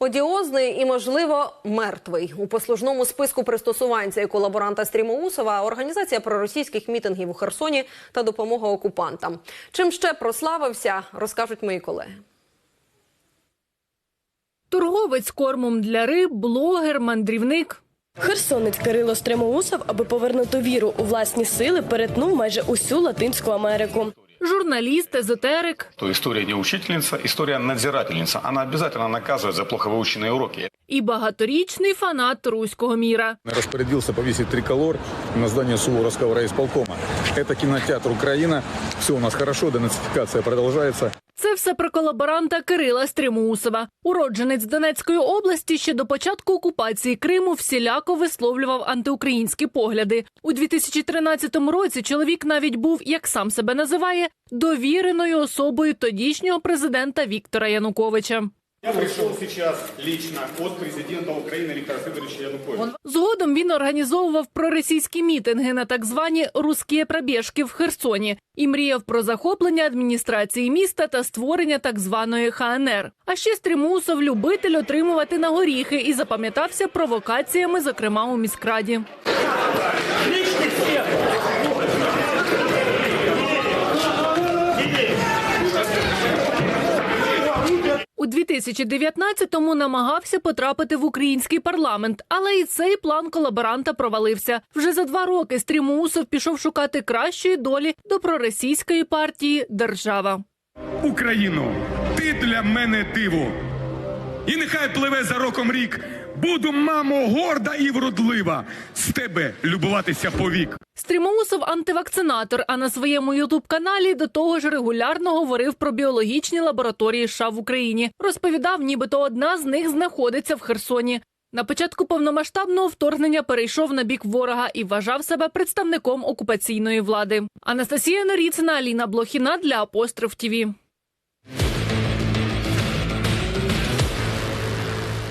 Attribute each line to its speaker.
Speaker 1: Одіозний і, можливо, мертвий у послужному списку пристосуванця і колаборанта Стрімоусова організація проросійських мітингів у Херсоні та допомога окупантам. Чим ще прославився, розкажуть мої колеги.
Speaker 2: Торговець кормом для риб, блогер, мандрівник.
Speaker 3: Херсонець Кирило Стремоусов, аби повернути віру у власні сили, перетнув майже усю Латинську Америку.
Speaker 2: Журналіст, езотерик.
Speaker 4: То история не учительница, история надзирательница. Она обязательно наказывает за плохо выученные уроки.
Speaker 2: і багаторічний фанат руського міра.
Speaker 5: распорядился повесить триколор на здание Суворовского райисполкома. Это кинотеатр «Украина». Все у нас хорошо, денацификация продолжается.
Speaker 2: Це все про колаборанта Кирила Стримусова. Уродженець Донецької області ще до початку окупації Криму всіляко висловлював антиукраїнські погляди. У 2013 році чоловік навіть був, як сам себе називає, довіреною особою тодішнього президента Віктора Януковича.
Speaker 6: Я пришел сейчас лично от президента Украины Виктора Федоровича Януковича.
Speaker 2: Згодом він організовував проросійські мітинги на так звані «русські пробіжки» в Херсоні і мріяв про захоплення адміністрації міста та створення так званої ХНР. А ще Стрімусов любитель отримувати на горіхи і запам'ятався провокаціями, зокрема у міськраді. У 2019-му намагався потрапити в український парламент, але і цей план колаборанта провалився. Вже за два роки Стрімусов пішов шукати кращої долі до проросійської партії Держава.
Speaker 7: Україну, ти для мене диво. І нехай пливе за роком рік. Буду, мамо, горда і вродлива. З тебе любуватися повік.
Speaker 2: Стрімоусов антивакцинатор, а на своєму ютуб-каналі до того ж регулярно говорив про біологічні лабораторії США в Україні. Розповідав, нібито одна з них знаходиться в Херсоні. На початку повномасштабного вторгнення перейшов на бік ворога і вважав себе представником окупаційної влади. Анастасія Норіцина, Аліна Блохіна для Апостроф ТІВІ.